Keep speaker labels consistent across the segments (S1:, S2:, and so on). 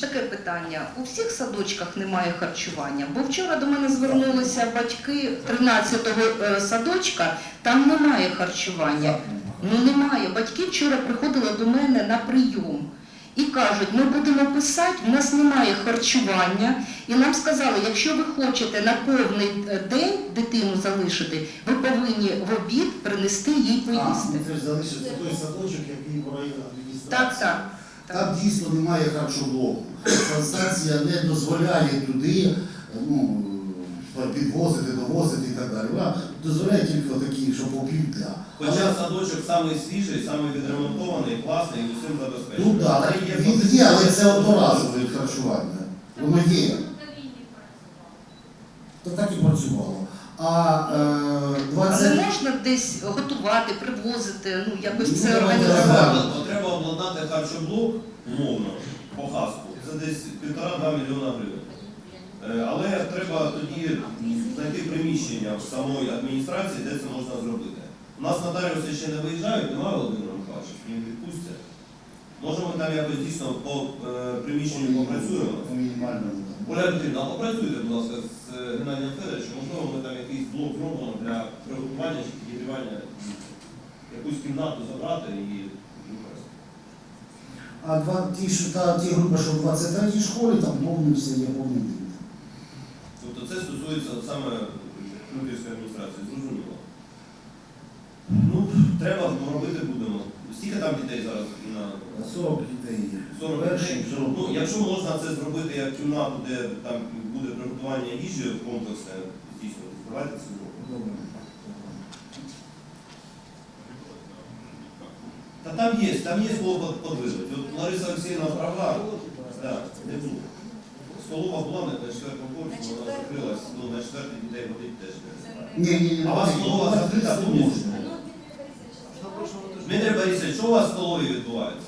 S1: таке питання. У всіх садочках немає харчування, бо вчора до мене звернулися батьки 13-го е, садочка, там немає харчування. Ну немає. Батьки вчора приходили до мене на прийом і кажуть, ми будемо писати, в нас немає харчування. І нам сказали, якщо ви хочете на повний е, день дитину залишити, ви повинні в обід принести їй
S2: А,
S1: поїсти.
S2: ну, це ж залишився той садочок, який в районі адміністрації.
S1: Так, так.
S2: Там дійсно немає харчоблоку. Санстанція не дозволяє туди ну, підвозити, довозити і так далі. Вона дозволяє тільки такі, що по півдня.
S3: Хоча садочок самий свіжий, самий відремонтований, класний і усім забезпечений.
S2: Ну так,
S3: є
S2: він є, але це одноразове харчування. Воно є. То так і працювало. А е,
S1: Але можна десь готувати, привозити, ну якось
S2: Ну,
S1: це організувати.
S3: Треба, обладнати харчоблок умовно по хаску. Це десь півтора-два мільйона гривень. Е, Але треба тоді знайти приміщення в самої адміністрації, де це можна зробити. У нас нотаріуси ще не виїжджають, немає Володимира Михайловича, їм відпустять. Може ми там якось дійсно по е, приміщенню попрацюємо.
S2: По мінімальному.
S3: Оля Петрівна, попрацюйте, будь ласка, з е, Геннадієм Федоровичем, можливо, ми там якийсь блок зробимо для приготування чи підігрівання якусь кімнату забрати і.
S2: А два, ті, що, та, ті групи, що в 23-й школі, там повністю все є повний день.
S3: Тобто це стосується саме внутрішньої адміністрації, зрозуміло. Ну, треба, робити будемо. Скільки там дітей зараз на
S2: 40 дітей є.
S3: 40 дітей? Ну, якщо можна це зробити як кімнату, де там буде приготування їжі комплексне, здійснювати, давайте це зробимо.
S2: Добре.
S3: Та там є, там є слово подвижити. От Лариса Олексіївна права, да, не було. Столова була на четвертому поверсі, вона закрилась, ну на четвертий дітей водить теж не.
S2: Ні, ні, ні.
S3: А у вас столова закрита
S2: не
S3: повністю?
S2: можна.
S3: Дмитрий Борисович, що у вас в столовій відбувається?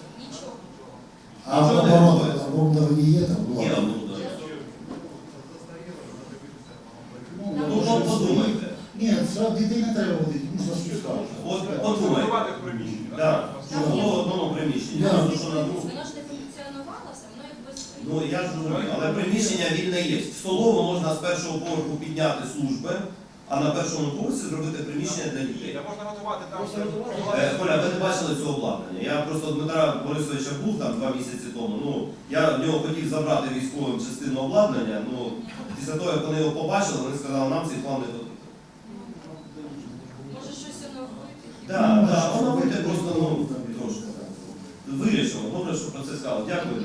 S2: А
S3: Нічого не
S2: оборот,
S3: відбувається.
S2: оборудовання є там? Ну,
S3: Є.
S2: Ну,
S3: Ну,
S2: може,
S3: от подумайте.
S2: Ні, справді дітей не треба водити, можна спускати.
S3: От подумайте. Так, що було другому.
S4: Воно ж не функціонувало, все, воно якби.
S3: Ну я ж розумію, але приміщення вільне є. В столову можна з першого поверху підняти служби, а на першому поверсі зробити приміщення для дітей.
S5: Можна готувати там.
S3: Е, Коля, ви не бачили цього обладнання. Я просто Дмитра Борисовича був там два місяці тому. Ну я в нього хотів забрати військовим частину обладнання. Ну після того, як вони його побачили, вони сказали, нам цей план не потрібен.
S4: Може щось оновити.
S3: Так, так, воно вийде просто ну трошки. Добре, що про це сказали. Дякую.